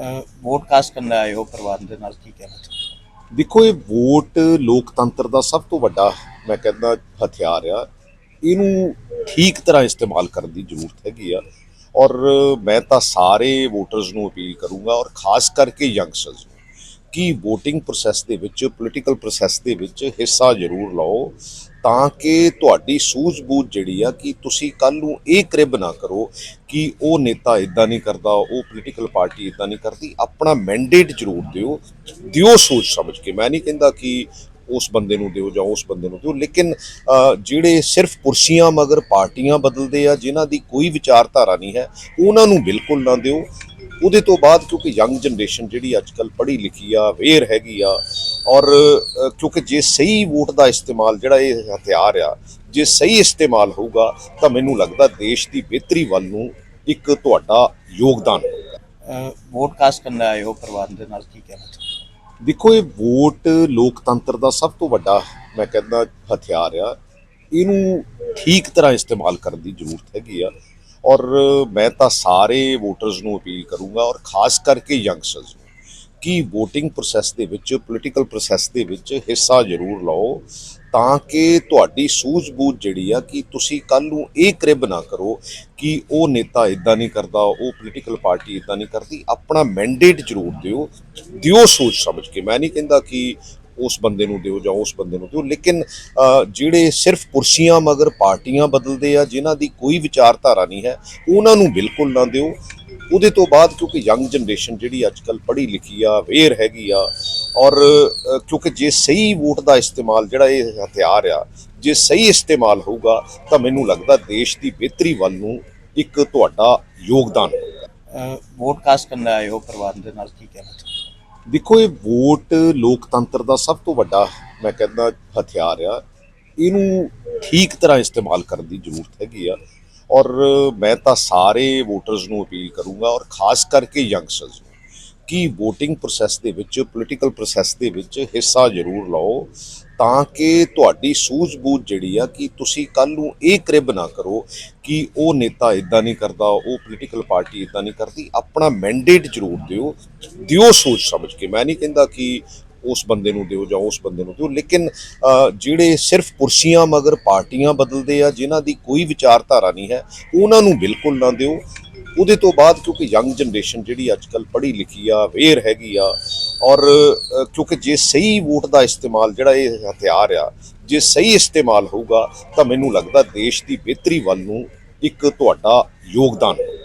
ਅਹ vote cast ਕਰਨ ਆਏ ਹੋ ਪਰਿਵਾਰ ਦੇ ਨਾਲ, ਕੀ ਕਹਿਣਾ ਚਾਹੁੰਦੇ ਦੇਖੋ, ਇਹ ਵੋਟ ਲੋਕਤੰਤਰ ਦਾ ਸਭ ਤੋਂ ਵੱਡਾ, ਮੈਂ ਕਹਿੰਦਾ, ਹਥਿਆਰ ਆ। ਇਹਨੂੰ ਠੀਕ ਤਰ੍ਹਾਂ ਇਸਤੇਮਾਲ ਕਰਨ ਦੀ ਜ਼ਰੂਰਤ ਹੈਗੀ ਆ। ਔਰ ਮੈਂ ਤਾਂ ਸਾਰੇ ਵੋਟਰਸ ਨੂੰ ਅਪੀਲ ਕਰੂੰਗਾ ਔਰ ਖਾਸ ਕਰਕੇ ਯੰਗਸਟਰਸ ਕਿ VOTING ਪ੍ਰੋਸੈਸ ਦੇ ਵਿੱਚ ਪੋਲੀਟੀਕਲ ਪ੍ਰੋਸੈਸ ਦੇ ਵਿੱਚ ਹਿੱਸਾ ਜ਼ਰੂਰ ਲਓ ਤਾਂ ਕਿ ਤੁਹਾਡੀ ਸੂਝ-ਬੂਝ ਜਿਹੜੀ ਆ ਕਿ ਤੁਸੀਂ ਕੱਲ ਨੂੰ ਇਹ ਕ੍ਰਿਬ ਨਾ ਕਰੋ ਕਿ ਉਹ ਨੇਤਾ ਇਦਾਂ ਨਹੀਂ ਕਰਦਾ, ਉਹ ਪੋਲੀਟੀਕਲ ਪਾਰਟੀ ਇਦਾਂ ਨਹੀਂ ਕਰਦੀ। ਆਪਣਾ ਮੈਂਡੇਟ ਜ਼ਰੂਰ ਦਿਓ ਦਿਓ ਸੋਚ ਸਮਝ ਕੇ। ਮੈਂ ਨਹੀਂ ਕਹਿੰਦਾ ਕਿ ਉਸ ਬੰਦੇ ਨੂੰ ਦਿਓ ਜਾਂ ਉਸ ਬੰਦੇ ਨੂੰ ਦਿਓ, ਲੇਕਿਨ ਜਿਹੜੇ ਸਿਰਫ ਕੁਰਸੀਆਂ ਮਗਰ ਪਾਰਟੀਆਂ ਬਦਲਦੇ ਆ, ਜਿਨ੍ਹਾਂ ਦੀ ਕੋਈ ਵਿਚਾਰਧਾਰਾ ਨਹੀਂ ਹੈ, ਉਹਨਾਂ ਨੂੰ ਬਿਲਕੁਲ ਨਾ ਦਿਓ। ਉਹਦੇ ਤੋਂ ਬਾਅਦ ਕਿਉਂਕਿ ਯੰਗ ਜਨਰੇਸ਼ਨ ਜਿਹੜੀ ਅੱਜ ਕੱਲ ਪੜ੍ਹੀ ਲਿਖੀ ਆ ਅਵੇਅਰ ਹੈਗੀ ਆ ਔਰ ਕਿਉਂਕਿ ਜੇ ਸਹੀ ਵੋਟ ਦਾ ਇਸਤੇਮਾਲ ਜਿਹੜਾ ਇਹ ਹਥਿਆਰ ਆ ਜੇ ਸਹੀ ਇਸਤੇਮਾਲ ਹੋਊਗਾ ਤਾਂ ਮੈਨੂੰ ਲੱਗਦਾ ਦੇਸ਼ ਦੀ ਬਿਹਤਰੀ ਵੱਲ ਨੂੰ ਇੱਕ ਤੁਹਾਡਾ ਯੋਗਦਾਨ ਹੋਊਗਾ। ਵੋਟ ਕਾਸਟ ਕਰਨ ਆਏ ਹੋ ਪਰਿਵਾਰ ਦੇ ਨਾਲ ਕੀ ਕਹਿਣਾ ਚਾਹੁੰਦੇ? ਦੇਖੋ ਇਹ ਵੋਟ ਲੋਕਤੰਤਰ ਦਾ ਸਭ ਤੋਂ ਵੱਡਾ ਮੈਂ ਕਹਿੰਦਾ ਹਥਿਆਰ ਆ। ਇਹਨੂੰ ਠੀਕ ਤਰ੍ਹਾਂ ਇਸਤੇਮਾਲ ਕਰਨ ਦੀ ਜ਼ਰੂਰਤ ਹੈਗੀ ਆ। ਔਰ ਮੈਂ ਤਾਂ ਸਾਰੇ ਵੋਟਰਸ ਨੂੰ ਅਪੀਲ ਕਰੂੰਗਾ ਔਰ ਖਾਸ ਕਰਕੇ ਯੰਗਸਟਰਸ ਨੂੰ ਕਿ VOTING ਪ੍ਰੋਸੈਸ ਦੇ ਵਿੱਚ ਪੋਲੀਟੀਕਲ ਪ੍ਰੋਸੈਸ ਦੇ ਵਿੱਚ ਹਿੱਸਾ ਜ਼ਰੂਰ ਲਓ ਤਾਂ ਕਿ ਤੁਹਾਡੀ ਸੂਝ-ਬੂਝ ਜਿਹੜੀ ਆ ਕਿ ਤੁਸੀਂ ਕੱਲ ਨੂੰ ਇਹ ਕ੍ਰਿਬ ਨਾ ਕਰੋ ਕਿ ਉਹ ਨੇਤਾ ਇਦਾਂ ਨਹੀਂ ਕਰਦਾ, ਉਹ ਪੋਲੀਟੀਕਲ ਪਾਰਟੀ ਇਦਾਂ ਨਹੀਂ ਕਰਦੀ, ਆਪਣਾ ਮੈਂਡੇਟ ਜ਼ਰੂਰ ਦਿਓ ਦਿਓ ਸੋਚ ਸਮਝ ਕੇ। ਮੈਂ ਨਹੀਂ ਕਹਿੰਦਾ ਕਿ ਉਸ ਬੰਦੇ ਨੂੰ ਦਿਓ ਜਾਂ ਉਸ ਬੰਦੇ ਨੂੰ ਦਿਓ। ਲੇਕਿਨ ਜਿਹੜੇ ਸਿਰਫ ਕੁਰਸੀਆਂ ਮਗਰ ਪਾਰਟੀਆਂ ਬਦਲਦੇ ਆ, ਜਿਨ੍ਹਾਂ ਦੀ ਕੋਈ ਵਿਚਾਰਧਾਰਾ ਨਹੀਂ ਹੈ, ਉਹਨਾਂ ਨੂੰ ਬਿਲਕੁਲ ਨਾ ਦਿਓ। ਉਹਦੇ ਤੋਂ ਬਾਅਦ ਕਿਉਂਕਿ ਯੰਗ ਜਨਰੇਸ਼ਨ ਜਿਹੜੀ ਅੱਜ ਕੱਲ ਪੜ੍ਹੀ ਲਿਖੀ ਆ, ਅਵੇਅਰ ਹੈਗੀ ਆ, ਔਰ ਕਿਉਂਕਿ ਜੇ ਸਹੀ ਵੋਟ ਦਾ ਇਸਤੇਮਾਲ ਜਿਹੜਾ ਇਹ ਹਥਿਆਰ ਆ, ਜੇ ਸਹੀ ਇਸਤੇਮਾਲ ਹੋਊਗਾ, ਤਾਂ ਮੈਨੂੰ ਲੱਗਦਾ ਦੇਸ਼ ਦੀ ਬਿਹਤਰੀ ਵੱਲ ਨੂੰ ਇੱਕ ਤੁਹਾਡਾ ਯੋਗਦਾਨ ਹੋਊਗਾ। ਅਹ, ਵੋਟ ਕਾਸਟ ਕਰਨ ਆਏ ਹੋ ਪਰਿਵਾਰ ਦੇ ਨਾਲ, ਕੀ ਕਹਿਣਾ ਚਾਹੁੰਦੇ ਦੇਖੋ, ਇਹ ਵੋਟ ਲੋਕਤੰਤਰ ਦਾ ਸਭ ਤੋਂ ਵੱਡਾ, ਮੈਂ ਕਹਿੰਦਾ, ਹਥਿਆਰ ਆ। ਇਹਨੂੰ ਠੀਕ ਤਰ੍ਹਾਂ ਇਸਤੇਮਾਲ ਕਰਨ ਦੀ ਜ਼ਰੂਰਤ ਹੈਗੀ ਆ। ਔਰ ਮੈਂ ਤਾਂ ਸਾਰੇ ਵੋਟਰਸ ਨੂੰ ਅਪੀਲ ਕਰੂੰਗਾ, ਔਰ ਖਾਸ ਕਰਕੇ ਯੰਗਸਟਰਸ ਨੂੰ। ਕਿ VOTING ਪ੍ਰੋਸੈਸ ਦੇ ਵਿੱਚ ਪੋਲੀਟੀਕਲ ਪ੍ਰੋਸੈਸ ਦੇ ਵਿੱਚ ਹਿੱਸਾ ਜ਼ਰੂਰ ਲਓ ਤਾਂ ਕਿ ਤੁਹਾਡੀ ਸੂਝ-ਬੂਝ ਜਿਹੜੀ ਆ ਕਿ ਤੁਸੀਂ ਕੱਲ ਨੂੰ ਇਹ ਕ੍ਰਿਬ ਨਾ ਕਰੋ ਕਿ ਉਹ ਨੇਤਾ ਇਦਾਂ ਨਹੀਂ ਕਰਦਾ, ਉਹ ਪੋਲੀਟੀਕਲ ਪਾਰਟੀ ਇਦਾਂ ਨਹੀਂ ਕਰਦੀ। ਆਪਣਾ ਮੈਂਡੇਟ ਜ਼ਰੂਰ ਦਿਓ ਦਿਓ ਸੋਚ ਸਮਝ ਕੇ। ਮੈਂ ਨਹੀਂ ਕਹਿੰਦਾ ਕਿ ਉਸ ਬੰਦੇ ਨੂੰ ਦਿਓ ਜਾਂ ਉਸ ਬੰਦੇ ਨੂੰ ਦਿਓ, ਲੇਕਿਨ ਜਿਹੜੇ ਸਿਰਫ ਕੁਰਸੀਆਂ ਮਗਰ ਪਾਰਟੀਆਂ ਬਦਲਦੇ ਆ, ਜਿਨ੍ਹਾਂ ਦੀ ਕੋਈ ਵਿਚਾਰਧਾਰਾ ਨਹੀਂ ਹੈ, ਉਹਨਾਂ ਨੂੰ ਬਿਲਕੁਲ ਨਾ ਦਿਓ। ਉਹਦੇ ਤੋਂ ਬਾਅਦ ਕਿਉਂਕਿ ਯੰਗ ਜਨਰੇਸ਼ਨ ਜਿਹੜੀ ਅੱਜ ਕੱਲ ਪੜ੍ਹੀ ਲਿਖੀ ਆ ਅਵੇਅਰ ਹੈਗੀ ਆ, ਔਰ ਕਿਉਂਕਿ ਜੇ ਸਹੀ ਵੋਟ ਦਾ ਇਸਤੇਮਾਲ ਜਿਹੜਾ ਇਹ ਹਥਿਆਰ ਆ, ਜੇ ਸਹੀ ਇਸਤੇਮਾਲ ਹੋਊਗਾ ਤਾਂ ਮੈਨੂੰ ਲੱਗਦਾ ਦੇਸ਼ ਦੀ ਬਿਹਤਰੀ ਵੱਲ ਨੂੰ ਇੱਕ ਤੁਹਾਡਾ ਯੋਗਦਾਨ ਹੋਊਗਾ